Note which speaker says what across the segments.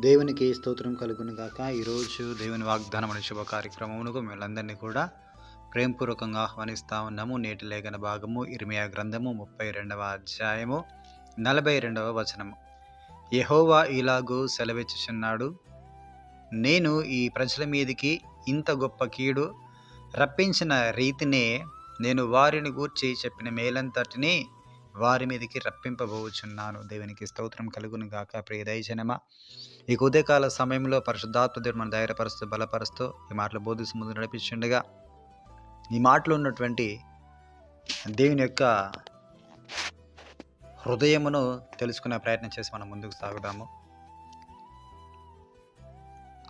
Speaker 1: దేవునికి స్తోత్రం కలుగును గాక. ఈరోజు దేవుని వాగ్దానం అనే శుభ కార్యక్రమమునకు మిమ్మల్ందరినీ కూడా ప్రేమపూర్వకంగా ఆహ్వానిస్తా ఉన్నాము. నేటి లేఖన భాగము ఇర్మియా గ్రంథము ముప్పై రెండవ అధ్యాయము నలభై రెండవ వచనము. యహోవా ఇలాగూ సెలవిచ్చుచున్నాడు. నేను ఈ ప్రజల మీదికి ఇంత గొప్ప కీడు రప్పించిన రీతినే నేను వారిని గూర్చి చెప్పిన మేలంతటిని వారి మీదకి రప్పింపబోచున్నాను. దేవునికి స్తోత్రం కలుగును గాక. ప్రియ దయజనమా ఈ ఉదయకాల సమయంలో పరిశుద్ధాత్మ దేవుడు మన ధైర్యపరుస్తూ బలపరుస్తూ ఈ మాటలు బోధిస్తూ ముందు నడిపించుండగా ఈ మాటలో ఉన్నటువంటి దేవుని యొక్క హృదయమును తెలుసుకునే ప్రయత్నం చేసి మనం ముందుకు సాగుదాము.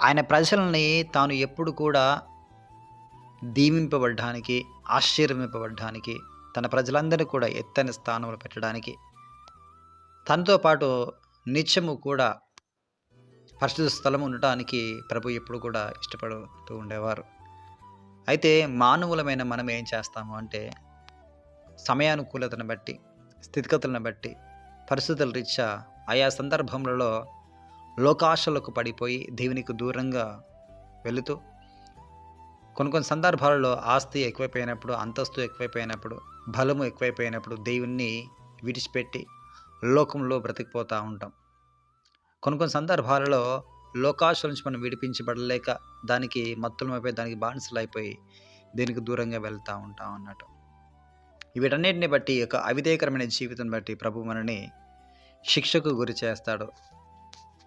Speaker 1: ఆయన ప్రజల్ని తాను ఎప్పుడు కూడా దీవింపబడ్డానికి ఆశీర్వింపబడ్డానికి తన ప్రజలందరినీ కూడా ఎత్తని స్థానంలో పెట్టడానికి. తనతో పాటు నిత్యము కూడా పరిశుద్ధ స్థలం ఉండటానికి ప్రభు ఎప్పుడు కూడా ఇష్టపడుతూ ఉండేవారు. అయితే మానవులమైన మనం ఏం చేస్తాము అంటే సమయానుకూలతను బట్టి స్థితిగతులను బట్టి పరిస్థితుల రీత్యా ఆయా సందర్భములలో లోకాశలకు పడిపోయి దేవునికి దూరంగా వెళుతూ కొన్ని కొన్ని సందర్భాలలో ఆస్తి ఎక్కువైపోయినప్పుడు అంతస్తు ఎక్కువైపోయినప్పుడు బలము ఎక్కువైపోయినప్పుడు దేవుణ్ణి విడిచిపెట్టి లోకంలో బ్రతికిపోతూ ఉంటాం. కొన్ని కొన్ని సందర్భాలలో లోకాశల నుంచి మనం విడిపించబడలేక దానికి మత్తులమైపోయి దానికి బానిసలు అయిపోయి దీనికి దూరంగా వెళ్తూ ఉంటాం అన్నట్టు. వీటన్నిటిని బట్టి ఒక అవిధేయకరమైన జీవితం బట్టి ప్రభు మనని శిక్షకు గురి చేస్తాడు.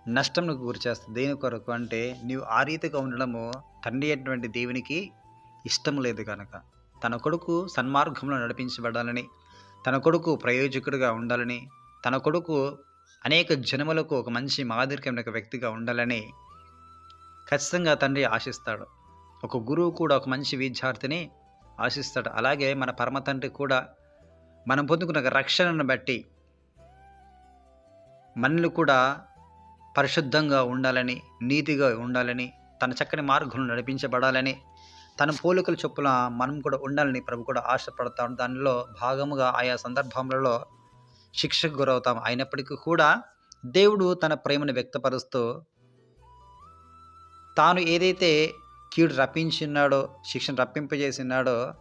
Speaker 1: నష్టంకు గురి చేస్తాడు. దేని కొరకు అంటే నీవు ఆ రీతిగా ఉండడము తండ్రి అటువంటి దేవునికి ఇష్టం లేదు కనుక. తన కొడుకు సన్మార్గంలో నడిపించబడాలని తన కొడుకు ప్రయోజకుడిగా ఉండాలని తన కొడుకు అనేక జనములకు ఒక మంచి మాదిరికమైన వ్యక్తిగా ఉండాలని ఖచ్చితంగా తండ్రి ఆశిస్తాడు. ఒక గురువు కూడా ఒక మంచి విద్యార్థిని ఆశిస్తాడు. అలాగే మన పరమ తండ్రి కూడా మనం పొందుకున్న రక్షణను బట్టి మనల్ని కూడా పరిశుద్ధంగా ఉండాలని నీతిగా ఉండాలని తన చక్కని మార్గంలో నడిపించబడాలని తన పోలికల చొప్పున మనం కూడా ఉండాలని ప్రభు కూడా ఆశపడతాం. దానిలో భాగముగా ఆయా సందర్భములలో శిక్షకు గురవుతాం. అయినప్పటికీ కూడా దేవుడు తన ప్రేమను వ్యక్తపరుస్తూ తాను ఏదైతే కీడు రప్పించున్నాడో శిక్షను రప్పింపజేసినాడో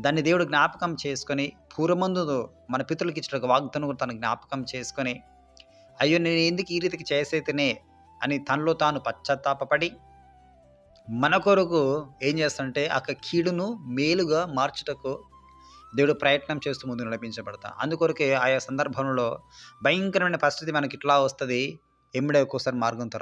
Speaker 1: దాన్ని దేవుడు జ్ఞాపకం చేసుకొని పూర్వమందు మన పితృలకు ఇచ్చిన ఒక వాగ్దానం తన జ్ఞాపకం చేసుకొని అయ్యో నేను ఎందుకు ఈ రీతికి చేసేతనే? అని తనలో తాను పశ్చాత్తాపడి మన కొరకు ఏం చేస్తుంటే ఆ కీడును మేలుగా మార్చుటకు దేవుడు ప్రయత్నం చేస్తూ ముందు నడిపించబడతా. అందుకొరకే ఆయా సందర్భంలో భయంకరమైన పరిస్థితి మనకి ఇట్లా వస్తుంది. ఎమ్మడే ఒక్కోసారి మార్గం తర్వాత.